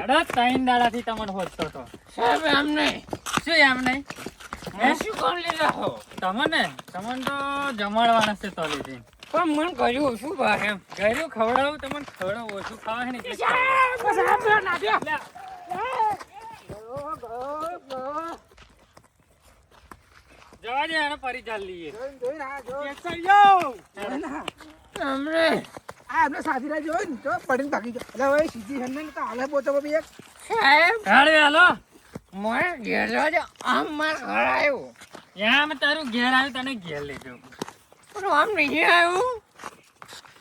હેડો ત્રણ દાડાથી તમને હોદતો તો. સાહેબ એમ નહીં શું એમ નહીં હે? શું કોણ લીધા હો? તમને? તમને તો જમાડવાના છે તો લીધી. પણ મન કર્યું શું ભાઈ? એમ ઘરું ખવડાવું તમને ખવડાવું ઓછું ખાવા છે ને સાહેબ, ના. જવા દે એને ફરી ચાલ લઈએ. અમને સાહેબ. હાડવે હાલો. મને ઘેર. આમ માર ઘર આવ્યું એમ તારું ઘેર આવ્યું તને ઘેર લેજો પણ આમ નહીં આવ્યું.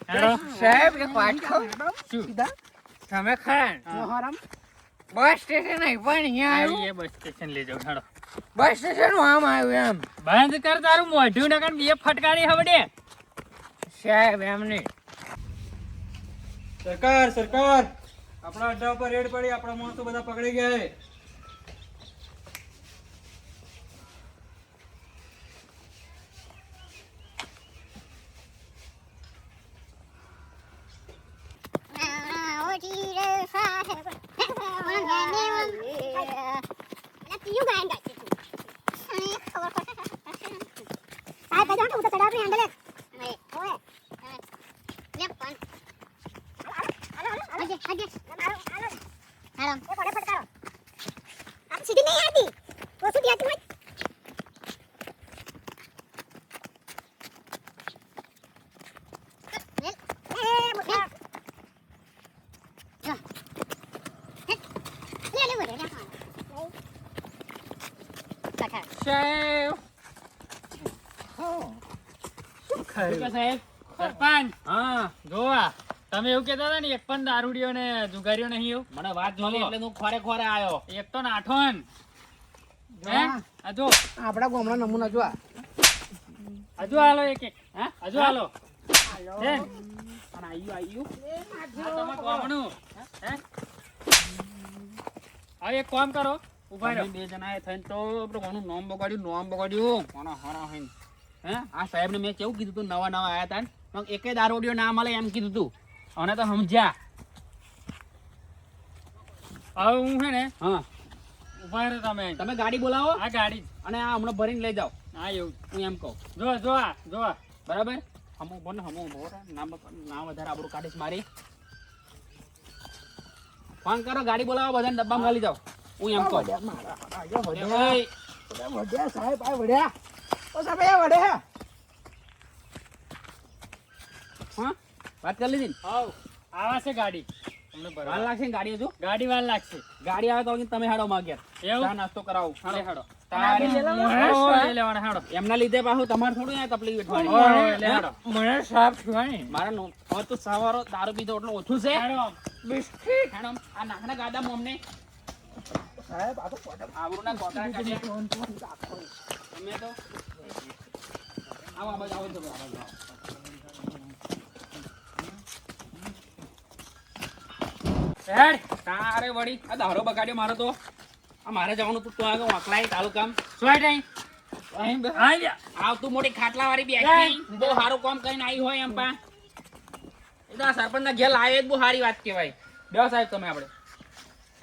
હેડો સાહેબ એક વાત કહું. શું? તમે ખરા ને? બસ સ્ટેશન અહીં પણ અહીંયા આવ્યું. બસ સ્ટેશન લેજો હેડો બસ સ્ટેશન આમ આવ્યું એમ. બંધ કર તારું મોઢું નકર બે ફટકારી હવડે. સાહેબ એમ નહીં. સરકાર સરકાર આપણા અડ્ડા ઉપર રેડ પડી આપણા માણસો બધા પકડી ગયા છે. સીધી અગે હાલો. હાલો. હાલો. એ પડે પડકારો. આ સીધી નહીં આતી ઓ સુધી આતી હોય. સાહેબ. શું ખાયું સાહેબ? સરપંચ. હા જોવા. તમે એવું કહેતા હતા ને એક પણ દારૂડીઓ ને જુગારીઓ નહીં એવું? મને વાત મળી એટલે હું ખોરે ખોરે આવ્યો એક તો નાઠોન હે? હજુ આપડા આપણા ગામના નમૂના જો આ. હજુ હાલો એક એક. હા? હજુ હાલો. આયુ આયુ. તમે કોમનું હે? હવે એક કામ કરો ઊભા રહો. બે જણા થઈને તો પેલું કોનું નામ બગાડ્યું નોમ બગાડ્યું. કોના હરા હે? આ સાહેબને મેં કેવું કીધું તું? નવા નવા આયા તા એકે દારૂડિયો ના મળે એમ કીધું તું. અને તો સમજ્યા. હવે હું છે ને હા. ઊભા રહે તમે તમે ગાડી બોલાવો. આ ગાડી અને આ હમણાં ભરીને લઈ જાઓ. હા એવું હું એમ કહું. જો જો આ જો આ. બરાબર? હમું બોલ ને હમો ઊભો નામ નામ વધારે આપણું કાઢીશ મારી. ફોન કરો ગાડી બોલાવો બધાને ડબ્બામાં ગાલી જાઓ. હું એમ કહું. એ ભાઈ, સાહેબ આ વડ્યા. ઓ સાહેબ એ વઢ્યા હા વાત કરી લીધી આવા છે ગાડી. તમને વાર લાગશે ને ગાડી હજુ? ગાડી વાર લાગશે. ગાડી આવે તો તમે હાડો માગ્યા એવું? નાસ્તો કરાવું. હાડો એમના લીધે પાછું તમારે થોડું તકલીફ? હેડો. મને સાફ થવાની. મારા હવે તો સવારો દારૂ પીધો એટલું ઓછું છે. હેડો બિસ્કિટ. આ નાખના ગાડા અમને. સાહેબ આ તો પોતા આવડુંના કોકરા તમે તો આવો આવો આવો. હેડ તારે વળી આ દારો બગાડ્યો મારો તો. આ મારે જવાનું તું તો આગળ વાંકલાય તારું કામ. સોય નહીં અહીં? બે- આઈ જા આવતું મોટી ખાટલા વાળી બેઠી બહુ સારું કામ કરીને આવી હોય એમ પા. એ તો આ સરપંચના ઘેર લાવે બહુ સારી વાત કહેવાય. બેહો સાહેબ તમે આપણે.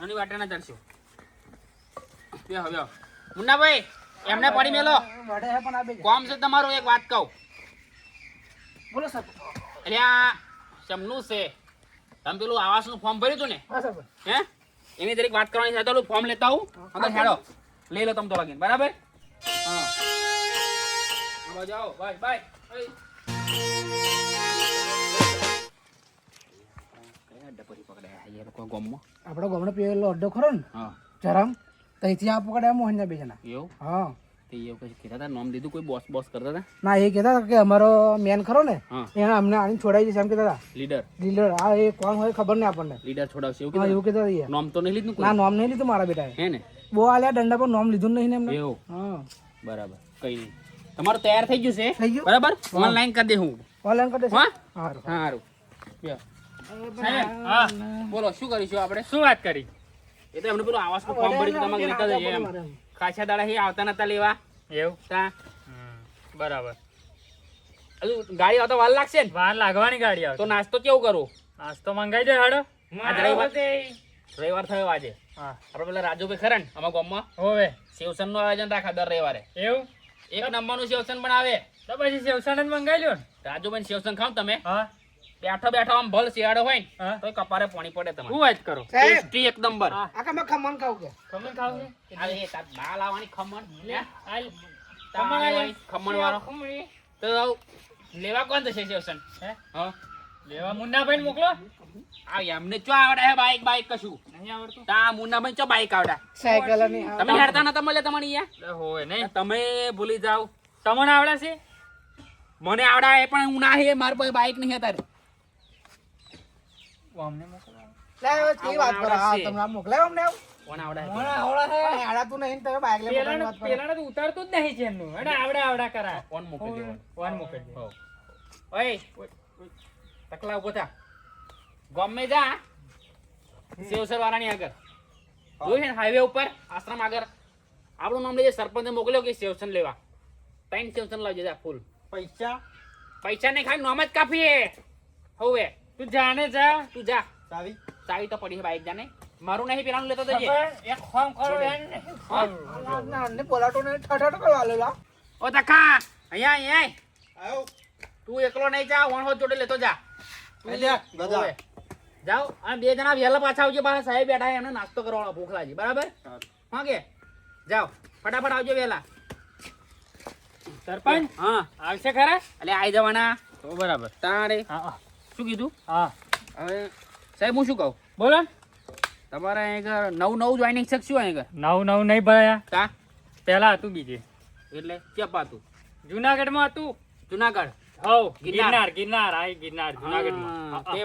આની વાટે ના ચડશો. બેહો બેહો. મુન્નાભાઈ એમને પડી મેલો. વઢ્યા પણ આ બે કોમ છે તમારું એક વાત કહું. બોલો સર એટલે આ ચમનું છે. તમે પેલું આવાસનું ફોર્મ ભર્યું હતું ને? હે એની દરેક વાત કરવાની છે પેલું ફોર્મ લેતા આવું. અંદર હેડો. લઈ લો તમે તો લગીન. બરાબર? હા. જાઓ. Bye bye? આપણો ગામનો પેલો અડ્ડો ખરો ને? હા. જરામ. તઈથી આ પકડ્યા મોહનના બે જણા એવું? હા. તે એવું કઈ કહેતા હતા? નામ દીધું કોઈ બોસ બોસ કરતા હતા? ના એ કહેતા હતા કે અમારો મેન ખરો ને એને અમને આની છોડાઈ જશે એમ કહેતા હતા. લીડર લીડર આ એ કોણ હોય ખબર નહીં આપણને. લીડર છોડાવશે એવું હા એવું કહેતા હતા. નામ તો નહીં લીધું ના કોઈ? નોમ નહીં લીધું મારા બેટાએ. હે ને? બહુ આલ્યા દંડા પર નોમ લીધું નહીં ને એમને. એવું? હા. બરાબર. કઈ નહીં. તમારું તૈયાર થઈ ગયું છે? બરાબર? ઓનલાઈન કરી દે હું. ઓનલાઈન કરી દેશે? હા? સારું સારું બે. હા. બોલો શું કરીશું આપણે? શું વાત કરી? એ તો એમને પેલું આવાસનું ફોર્મ ભર્યું તમારે લેતા જઈએ એમ. ખાસા દાડા હી આવતા નતા લેવા. એવું? તા? બરાબર. ગાડી આવતા વાર લાગશે ને? વાર લાગવાની ગાડી તો નાસ્તો કેવું કરું? નાસ્તો મંગાઈ દે હાડો રવિવાર થયો આજે. હા. આપણે પેલા રાજુભાઈ ખરા ને અમારા ગામમાં. હોવે. સેવસનનું આયોજન રાખા દર રવિવારે. એવું? એક નંબરનું સેવસન આવે તો પછી સેવસણ જ મંગાઈ લ્યો ને. રાજુભાઈ સેવસન ખાવ તમે. હા. બેઠો બેઠો આમ ભલ શિયાળો હોય ને તો કપારે પાણી પડે શું વાત કરો? ટેસ્ટી એક નંબર આકા મે ખમણ ખાવ કે? ખમણ ખાવ કે આ એ તાર બા લાવવાની ખમણ. લે. હાલ. ખમણ આલે. ખમણ વાળો ખમણી. તો લેવા કોણ થશે સેવસન હે? હા? લેવા મુન્નાભાઈ મોકલો. આ એમને ચો આવડે હે બાઈક બાઈક કશું? નહીં આવડતું. તા મુન્નાભાઈ ચો બાઈક આવડે? સાયકલની તમે હેડતા નતા મળે તમને અહીંયા? હોય નહીં. તમે ભૂલી જાવ તમને આવડે છે? મને આવડા એ પણ હું ના હે મારા પાસે બાઈક નહીં અત્યારે અમને મોકલો. લાવ કેવી વાત કરો. હા તમને આ અમને કોણ આવડે મને આવડે છે. પણ હેડાતું નહીં તમે બાઇક લઈને પેલાને વાત તો ઉતારતું જ નહીં છે એમનું અને આવડે આવડા કરા. કોણ મોકલી દેવાનું. વન મોકલી દે. ઓય તકલા ઊભો થા. ગમે જા. સેવસર વાળાની આગળ. જોયું છે હાઈવે ઉપર આશ્રમ આગળ. આપણું નામ લઈએ સરપંચે મોકલ્યો કે સેવસન લેવા? ત્રણ સેવસન લાવજે ફૂલ પૈસા? પૈસા નહીં ખાલી નામ જ કાફી હવે. તું જાણે જા. તું જા. ચાવી ચાવી તો પડી છે બાઈક જાને મારું નહીં પેલાનું લેતો જઈએ? એક ફોન કરો એન. ના, ના, ને ઠઠઠ કરવા લેલા ઓ તકા અહીંયા અહીંયા આવ. તું એકલો નહીં જા વણ હોત જોડે લેતો જા. જાઓ. અને બે જણા વહેલા પાછા આવજો પાછા સાહેબ બેઠા એમને નાસ્તો કરવાનો ભૂખ લાગી. બરાબર? હા કે? જાઓ. ફટાફટ આવજો વહેલા. સરપંચ? હા. આવશે ખરા? એટલે આવી જવાના. તો બરાબર. તારે હા, શું કીધું? હા. હવે સાહેબ હું શું કહું? બોલો. તમારે અહીંયા નવ નવું જોઈનિંગ શકશું અહીંયા નવ નવ નહીં ભરાયા. કા? પેલા હતું બીજે. એટલે ચપાતું જુનાગઢમાં હતું. જુનાગઢ? હવ ગિરનાર. ગિરનાર આ ગિરનાર જુનાગઢમાં. તે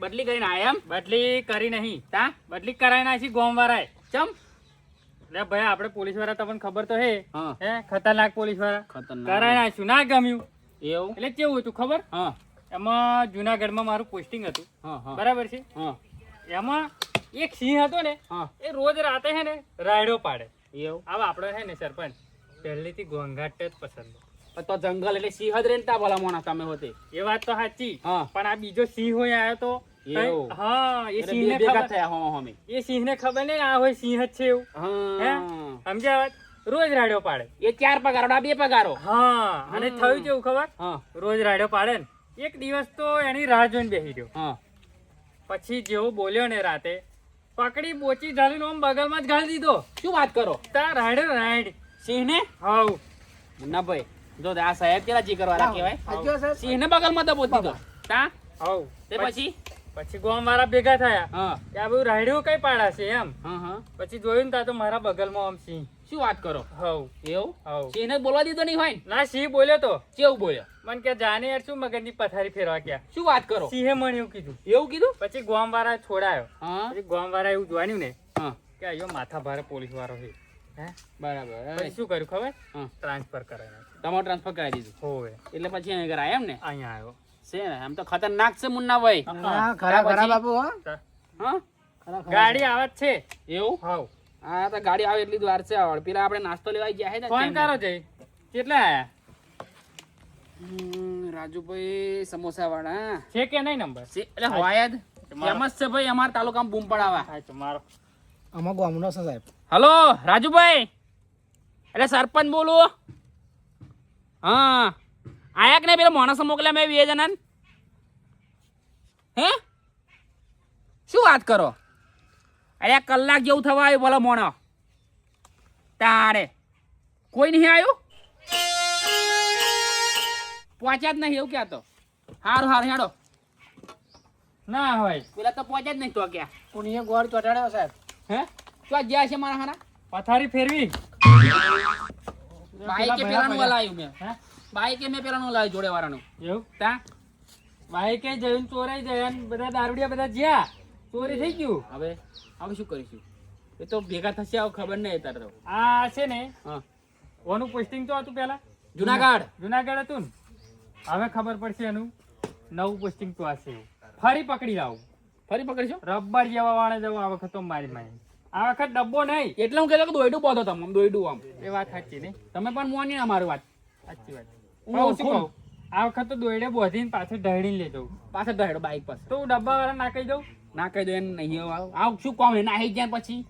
બદલી કરીને આયા એમ? બદલી કરી નહીં. તા બદલી કરાઈ નાખી ગોમ વાળાએ ચમ? એટલે ભાઈ આપણે પોલીસવાળા તમને ખબર તો હે. હા. હે ખતરનાક પોલીસવાળા ખતરનાક. કરાઈ નાખ્યું. ના ગમ્યું. એવું? એટલે કેવું હતું ખબર? હા. એમાં જુનાગઢમાં મારું પોસ્ટિંગ હતું. હા હા. બરાબર છે? એમાં એક સિંહ હતો ને એ રોજ રાતે છે ને રાયડો પાડે. એવું? હવે આપણે હે ને સરપંચ પહેલેથી ઘોંઘાટ જ પસંદ. તો જંગલ એટલે સિંહ જ રેનતા ભલા મોણા તમે હોતે. એ વાત તો સાચી પણ આ બીજો સિંહ હોય આવ્યો તો હા એ સિંહ ને ખબર હો એ સિંહ ને ખબર નહીં આ હોય સિંહ જ છે એવું. હા. સમજ્યા વાત? રોજ રાડ્યો પાડે. એ ચાર પગારો બે પગારો. હા અને. થયું કેવું ખબર? હા. રોજ રાડ્યો પાડે ને. એક દિવસ તો એની રાહ જોઈને બેસી ગયો. હા. પછી જેવો બોલ્યો ને રાતે પકડી બોચી ઢાલીને આમ બગલમાં જ ગાળી દીધો. શું વાત કરો? તા રાઈડ રાઈડ. સિંહ ને હાવ ના ભાઈ જો આ સાહેબ કેલા જી કરવા કહેવાય સાચું સિંહ ને બગલમાં દબો દીધો. તા હાઉ. તે પછી પછી? ગોમ વાળા ભેગા થયા. હા. કે આ બધું રાડ્યું કઈ પાડાશે એમ. હા હા. પછી જોયું ને તા તો મારા બગલમાં આમ સિંહ. શું વાત કરો? હવ એવું? હવ સિંહ ને બોલવા દીધો નહીં હોય ના? સિંહ બોલ્યો તો. કેવું બોલ્યો? મને કે જાને યાર શું મગજની પથારી ફેરવા ગયા? શું વાત કરો? સિંહે મને એવું કીધું. એવું કીધું? પછી ગોમ વાળા છોડાયો. હા. પછી ગોમ વાળા એવું જોવાનું ને કે અહીંયા માથા ભારે પોલીસ વાળો છે બરાબર. પછી શું કર્યું ખબર? હા. ટ્રાન્સફર કરાય તમારું ટ્રાન્સફર કરાવી દીધું? હોવે. એટલે પછી અહીંયા આગળ આયા એમ ને? અહીંયા આવ્યો. છે ને આમ તો ખતરનાક છે મુન્ના ભાઈ. ખરા ખરા બાપુ હા. ગાડી આવા જ છે. એવું? હાવ. હા તો ગાડી આવે એટલી વાર છે આવડ પેલા આપણે નાસ્તો લેવા ગયા છે ફોન કરો જઈ કેટલા આયા? રાજુભાઈ સમોસા વાળા છે કે નહીં નંબર? એટલે હોય જ. ફેમસ છે ભાઈ અમારા તાલુકામાં બૂમ પડાવા. હા તો મારો આમાં ગામનો છે સાહેબ. હલો રાજુભાઈ. એટલે સરપંચ બોલું. હા. આયા કે નહીં? પેલા માણસો મોકલ્યા મેં બે જણા હે? શું વાત કરો? અરે કલાક જેવું થવા આવ્યું બોલો મોણો. તારે કોઈ નહીં આવ્યું પહોંચ્યા જ નહીં એવું ક્યાં તો હારું હારું હેડો. ના હોય. પેલા તો પહોંચ્યા જ નહીં તો ક્યાં? પુનિય ગોળ ચોટાડ્યો સાહેબ? હે? તો ગયા છે મારા હારા? પથારી ફેરવી. બાઈકે પેલા પેલાનું લાવ્યું મેં. હે? બાઈકે મેં પેલાનું લાવ્યું જોડે વાળાનું. એવું? તા? બાઈકે જઈને ચોરાઈ જાય બધા દારૂડિયા બધા જ્યાં? ચોરી થઈ ગયું? હવે હવે શું કરીશું? એ તો ભેગા થશે આવું ખબર નહીં તારે તો. આ છે ને ઓનું પોસ્ટિંગ તો હતું પેલા જુનાગઢ. જુનાગઢ હતું ને? હવે ખબર પડશે એનું. નવું પોસ્ટિંગ તો હશે ફરી પકડી લાવું. ફરી પકડીશું? રબર જેવા વાળા જવું આ વખત તો મારી મારી. આ વખત ડબ્બો નહીં. એટલે હું કહેતો કે દોયડું બોધો તમે દોયડું આમ. એ વાત સાચી નહીં. તમે પણ મોની ના મારી વાત. સાચી વાત. હું શું કહું? આ વખત તો દોયડે બોધીને પાછળ ઢળીને લઈ જવું પાછળ ઢળ્યો બાઈક પાસે તો હું ડબ્બા વાળા નાખી દઉં? ના કહી દો એને નહીં આવ. આવ શું કોમ એને આવી જાય પછી.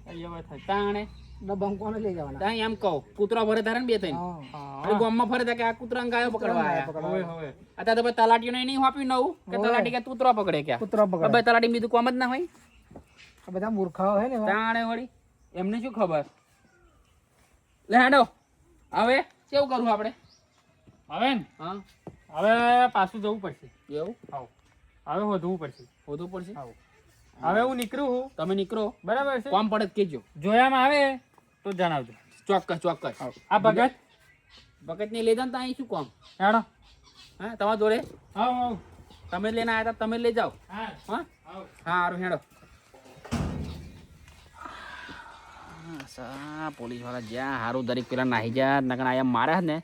તાણે ડબ્બા કોને લઈ જવાના? ત્યાં એમ કહો કૂતરો ભરે તારે ને બે ત્રણ. હા. અરે ગામમાં ફરે તા કે આ કૂતરા ગાયો પકડવા હવે અત્યારે તો તલાટીઓ નહીં હોપી નવું કે તલાટી કે કૂતરો પકડે ક્યાં? કૂતરો પકડે. ભાઈ તલાટી બીજું કોમ જ ના હોય. આ બધા મૂર્ખાઓ હે ને તાણે વળી એમને શું ખબર? લે હાડો હવે કેવું કરવું આપણે? હવે ને? હા. હવે પાછું જવું પડશે. એવું? આવ. હવે વધવું પડશે. વધવું પડશે? હવે હું નીકળું છું તમે નીકળો. બરાબર છે? કોમ પડે કેજો કહેજો. જોયામાં આવે તો જણાવજો. ચોક્કસ ચોક્કસ. આ ભગત? ભગત ને લઈ ને તો અહીં શું કોમ? હેડો. હા તમારા જોડે? હા આવ તમે લઈને આવ્યા હતા તમે લઈ જાઓ. હા. હા? હા સારું હેડો. સા પોલીસવાળા જ્યાં સારું દરેક પેલા નાહી જાય નકર આયા મારે ને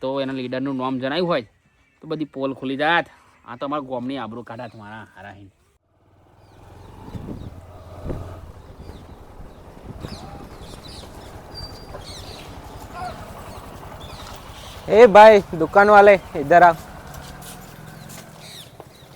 તો એના લીડરનું નામ જણાવ્યું હોય તો બધી પોલ ખુલી જાત. આ તો અમારા ગોમની આબરૂ કાઢાત મારા હારા ए भाई दुकान वाले इधर आओ।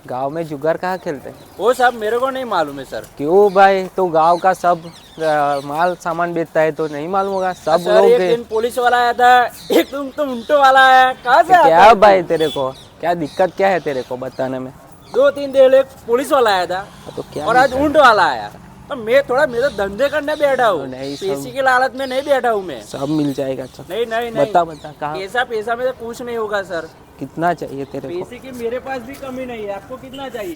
गाँव में जुगार कहाँ खेलते हैं? वो सब मेरे को नहीं मालूम है सर। क्यों भाई? तो गाँव का सब अ, माल सामान बेचता है तो नहीं मालूम होगा। सब सर लोग एक दिन पुलिस वाला आया था एक दिन तो उल्टो वाला आया। कहाँ से आता क्या है? भाई तेरे को? क्या दिक्कत क्या है तेरे को बताने में? दो तीन दिन एक पुलिस वाला आया था तो क्या और आज ऊँट वाला आया। तो मैं थोड़ा मेरे धंधे करने बैठा हूँ। पैसे की लालच में नहीं बैठा हूँ मैं। सब मिल जाएगा अच्छा नहीं नहीं नहीं। बता बता कहाँ? पैसा पैसा में तो कुछ नहीं होगा सर। कितना चाहिए तेरे को? पैसे की मेरे पास भी कमी नहीं है आपको कितना चाहिए?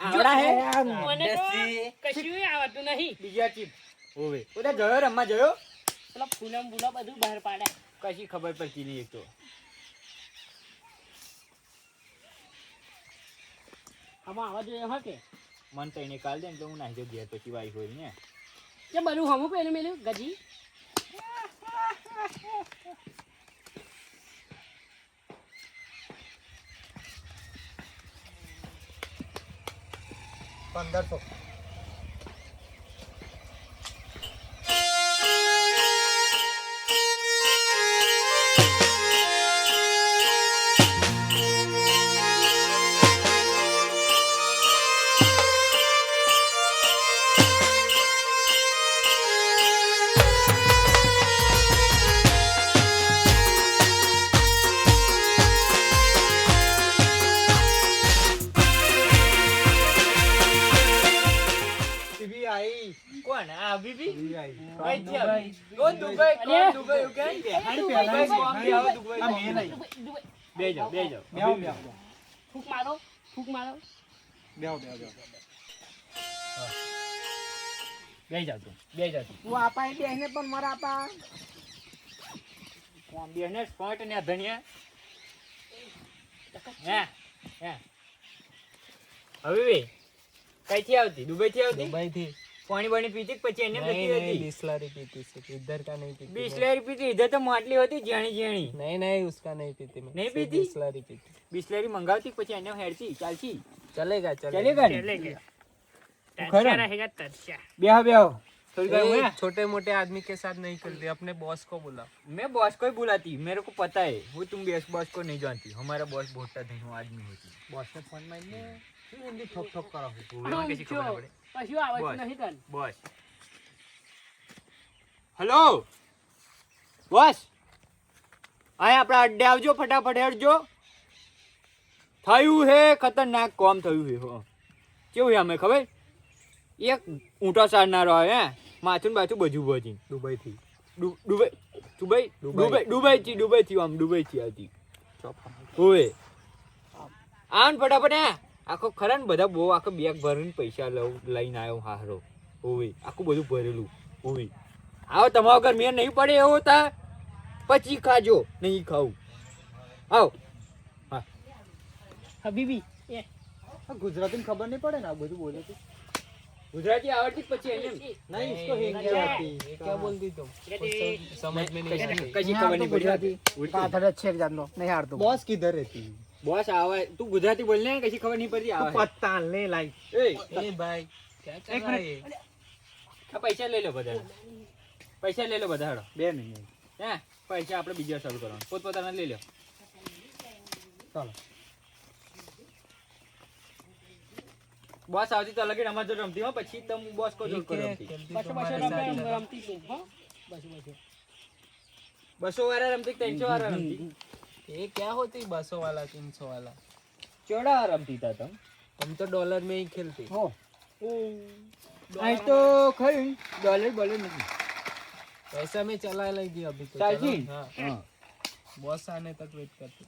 આવડા હે. કશું આવતું નહીં. બીજા ચીપ. જોયો રમવા જોયો? પેલા ફૂલમ બુલા બધું બહાર પાડ્યા કશી ખબર પડતી નહીં તો. આમાં આવા જોઈએ હા કે? મન તો એને કાલ દે ને તો હું નાહી જાઉં ઘેર પછી વાઈ હોય ને. કે બધું હમું પહેલું મેલ્યું ગજી? પંદરસો. હું પીતી પછી તો માટલી હતી જેણી જેણી નહીં નહીં ઉસકા નહીં પીતી નહીં પીતી બિસ્લરી પીતી બિસ્લરી મંગાવતી પછી એને હેડતી? ચાલતી? ચલેગા ચલેગા. ચલેગા તરસ્યા. બેહો બેહો. छोटे मोटे आदमी के साथ नहीं करते अपने बॉस को बुला मैं बॉस को ही बुलाती मेरे को पता है वो तुम बॉस बॉस को नहीं जानती हमारा बॉस बहुत धनु आदमी होती बॉस ने फोन में ने हिंदी ठोक ठोक करा हो वो कैसी खबर पड़े કશું આવતું બસ. નહીં તને बॉस हेलो बॉस આય આપણા અડ્ડે આવજો ફટાફટ હેડજો થયું હે ખતરનાક કોમ થયું હે હો કેવું હે અમે ખબર એક ઊંટો સાડનારો આવે હે? માથું બાથું બધું બધી દુબઈથી. દુબઈ? દુબઈ? દુબઈ. દુબઈથી દુબઈથી આમ દુબઈથી આવતી. ઓએ આવ ફટાફટ હે? આખો ખરા ને બધા બહુ આખો બેગ ભરીને પૈસા લઉં લઈને આવ્યો હારો. ઓવે. આખું બધું ભરેલું. ઓવે. આવો તમારા વગર મેં નહીં પડે એવો તા. પછી ખાજો નહીં ખાવું. આવો. હા. હબીબી ગુજરાતીમાં ખબર નહીં પડે ને આ બધું બોલે છે? ગુજરાતી આવડતી જ પછી એને એમ. नहीं इसको हिंदी आती ये क्या बोलती तुम समझ में नहीं आती કશી ખબર નહીં પડી પાથરે છે જાતનો નહીં હારતો बॉस किधर रहती બોસ આવે તું ગુજરાતી બોલ ને કશી ખબર નહીં પડતી આવે पत्ता ले लाई એ ए भाई क्या एक कर रहा है ये? આ પૈસા લઈ લો બધા પૈસા લઈ લો બધા હેડો બે મિનિટ હે પૈસા આપણે બીજા શરૂ કરવાનું પોતપોતાના લઈ લો ચાલો બોસ આવતી તો લગીન અમાર જો રમતી હો પછી તમે બોસ કો જોડ કરો રમતી खेलती तुम्हारे साथ ही है। બસો વાળા રમતી કે ત્રણસો વાળા રમતી ये क्या होती बसों वाला तीन सौ वाला ચોડા વાળા રમતી તા તમે हम तो डॉलर में ही खेलते અહીં તો ખરી ડોલર બોલર નથી पैसा में चला लेगी अभी तो चाची? चलो, हाँ હા बॉस आने तक वेट करते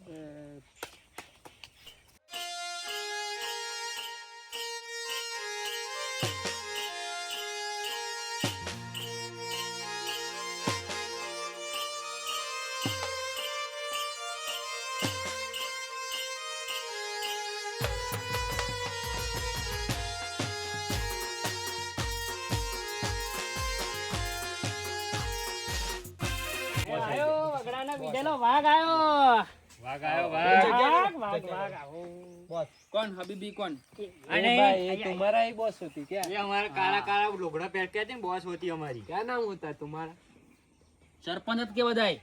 વાઘ આવ્યો વાઘ આવ્યો વાઘ વાઘ વાઘ આવો કોણ હબીબી કોણ अरे भाई ये तुम्हारा ही बॉस होती क्या એ અમારા કાળા કાળા લોગડા પહેર કે હતી ને બોસ હોતી અમારી क्या नाम होता है तुम्हारा સરપંચ જ કે બધાય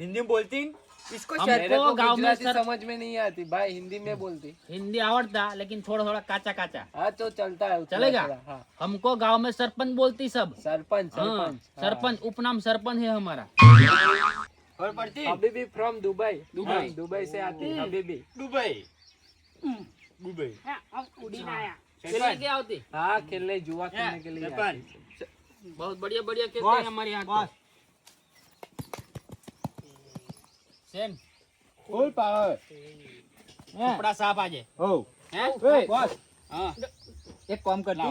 હિન્દી में बोलती इसको हम- शर्त मेरे को गाँव में गुजराती सर- समझ में नहीं आती भाई हिंदी में बोलती हिंदी आवड़ता लेकिन थोड़ा थोड़ा काचा काचा हाँ तो चलता है उतना चलेगा? थोड़ा, हाँ हमको गांव में सरपंच बोलती सब सरपंच हाँ, सरपंच हाँ। सरपंच उपनाम सरपंच है हमारा ખબર પડતી हबीबी फ्रॉम दुबई दुबई। हाँ, दुबई से आती है हबीबी દુબઈ દુબઈ चलिए क्या होती हाँ खेलने जुआ खेलने के लिए सरपंच आती है। बहुत बढ़िया बढ़िया खेलते बॉस, हैं हमारे यहाँ बॉस। सेन ફૂલ પાવર कपड़ा साफ आ जाए હો हैं બોસ हाँ એક કામ કરતી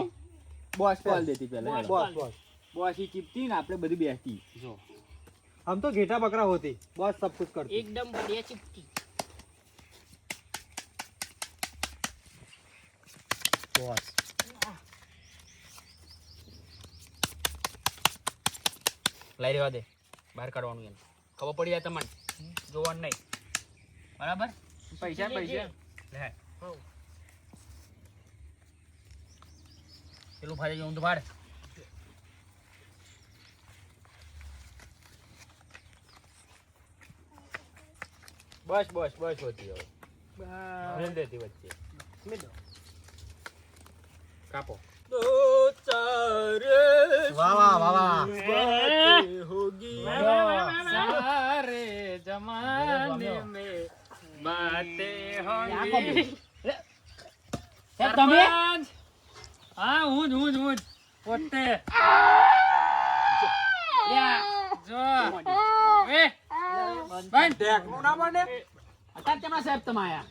બોસ કોલ દેતી પહેલા बॉस बॉस બોસ ही ચીપતી ને આપણે બધી બેસતી जो हम तो घेटा बकरा होते बॉस सब कुछ करते एकदम बढ़िया चिपकी बॉस લઈ રહેવા દે બહાર કાઢવાનું એમ ખબર પડી જાય તમને જોવાનું નહીં બરાબર પૈસા પૈસા લે પેલું ફાડે ઊંધ ફાડ બસ બસ બસ હોતી હવે. રેલદેતી વચ્ચે. મેડો કાપો. દો ચારે વાહ વાહ વાહ વાહ. હોગી. સારે જમાને મે બાતે હોગી. હા હું જ હું જ હું જ પોતે. જો બંધ. ટેકનું ના બને અત્યારે કેમના સાહેબ તમે આયા?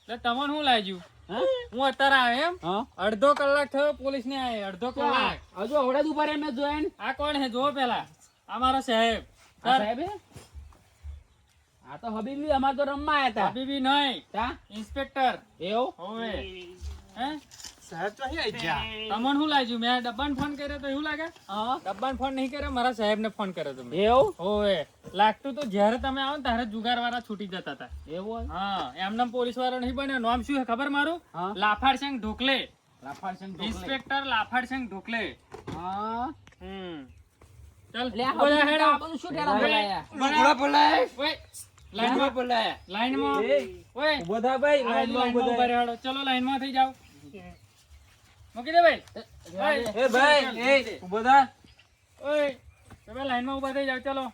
એટલે તમને શું લાગ્યું હા? હું અત્યારે આવ્યો એમ? અડધો કલાક થયો પોલીસ ને આવે અડધો કલાક. હજુ અવડે જ ઊભા જોયા ને. આ કોણ હે જોવો પેલા. અમારો સાહેબ. સાહેબ આ તો હબીબી અમાર તો રમવા આયા હતા હબીબી નહીં. તા? ઇન્સ્પેક્ટર. એવું? હવે. હે? સાહેબ તો અહીં આવી ગયા. તમને શું લાગ્યું? મેં ડબ્બાને ફોન કર્યો તો એવું લાગે? હા. ડબ્બાને ફોન નહીં કર્યો મારા સાહેબને ફોન કર્યો તમે. એવું? ઓએ લાગતું તો જ્યારે તમે આવો ને ત્યારે જુગારવાળા છૂટી જતા હતા. એવું હા એમને પોલીસ વાળો નહીં બન્યો. નામ શું છે ખબર મારું? લાફાડસિંહ ઢોકલે. લાફાડસિંહ ઇન્સ્પેક્ટર લાફાડસિંહ ઢોકલે. હા. હમ. ચાલ બોલા હેડ. આપણું શું ટેલા બોલાયા? બોલા. બોલાય? ઓય લાઈનમાં. બોલાયા? લાઈનમાં. ઓય. બધા ભાઈ લાઈનમાં ઊભા ચલો લાઈનમાં થઈ જાઓ. મૂકી દે ભાઈ. એ ભાઈ. એ ઊભો થા. ઓય તમે લાઈનમાં ઊભા થઈ જાવ ચલો.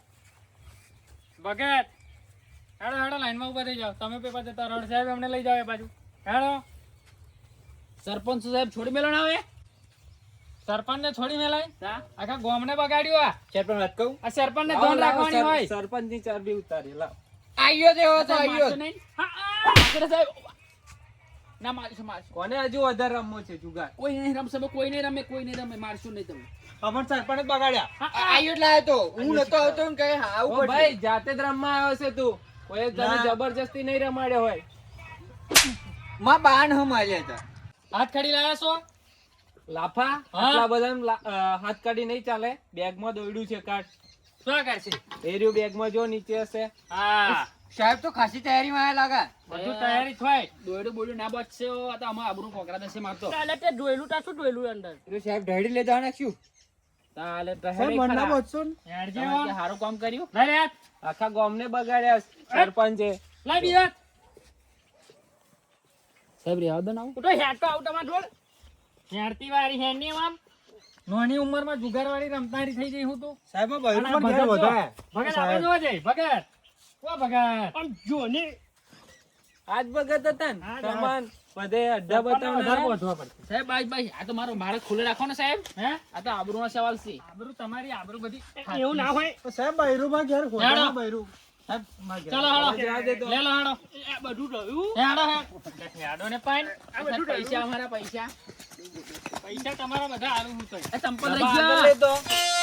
ભગત હેડો હેડો લાઈનમાં ઊભા થઈ જાવ તમે પેપર જતા રોડ સાહેબ અમને લઈ જાવ એ બાજુ. હેડો. સરપંચ સાહેબ છોડી મેલણ આવે? સરપંચ ને છોડી મેલાય? આખા ગોમ ને બગાડ્યું આ. સરપંચ વાત કહું? આ સરપંચ ને ધોન રાખવાની હોય. સરપંચની ચાબી ઉતારી લાવ. આયો જેવો તો આયો. હા સાહેબ ના મારશો મારશો. કોને હજુ વધારે રમવો છે જુગાર? કોઈ નહીં રમશે કોઈ નહીં રમે કોઈ નહીં રમે મારશો નહીં તમે. અમર સરપંચ બગાડ્યા. આયો એટલે આયો તો. હું નતો આવતો કે ઓ ભાઈ જાતે જ રમવા આવ્યો છે તું. કોઈ તને જબરજસ્તી નહીં રમાડ્યો હોય. માં બાન હમ આલ્યા હતા. હાથ કાઢી લાયા છો? લાફા? આટલા બધા હાથ કાઢી નહીં ચાલે. બેગમાં દોડ્યું છે કાઢ. શું કરશે એર્યું બેગમાં જો નીચે હશે. હા. સાહેબ તો ખાસી તૈયારીમાં માં લાગે. બધું તૈયારી થાય. દોયડું બોયડું ના બચશે આ તો આમાં આબરૂ કોકરા દસે મારતો. પેલું સાહેબ ઢેડી લે જાણે શું? તાલે તો હેડે ખરા. હેડજે તમે આમ. કે હારું કામ કર્યું? લઈ લે. આખા ગામને બગાડ્યા સરપંચે. લઈ હાથ. સાહેબ રેવા દો ને આવું. હેડતી વાળી હેડની આમ. નાની ઉંમરમાં જુગારવાળી રમતારી થઈ જઈ હું તો. સાહેબ ભગત. ભગત આપણે જોવા જઈએ ભગત. ઓ ભગત. આજ ભગત હતા ને આજ, બધે અડ્ડા વધારે બતાવનારા પહોંચવા પડશે. સાહેબ બાઈ બાઈ આ તો મારો મારે ખુલ્લે રાખો ને સાહેબ. હે? આ તો આબરૂનો સવાલ છે. આબરૂ તમારી આબરૂ બધી એવું ના હોય. સાહેબ બૈરુમાં ઘેર હેડો. બૈરું. ચલો હેડો. જવા દે તો. લે લો હેડો. બધું રહ્યું. હેડો હેડ. હેડો ને પાઈન સાહેબ, પૈસા અમારા પૈસા. પૈસા તમારા બધા હારું હું તો એ ચંપલ લઈ ગયો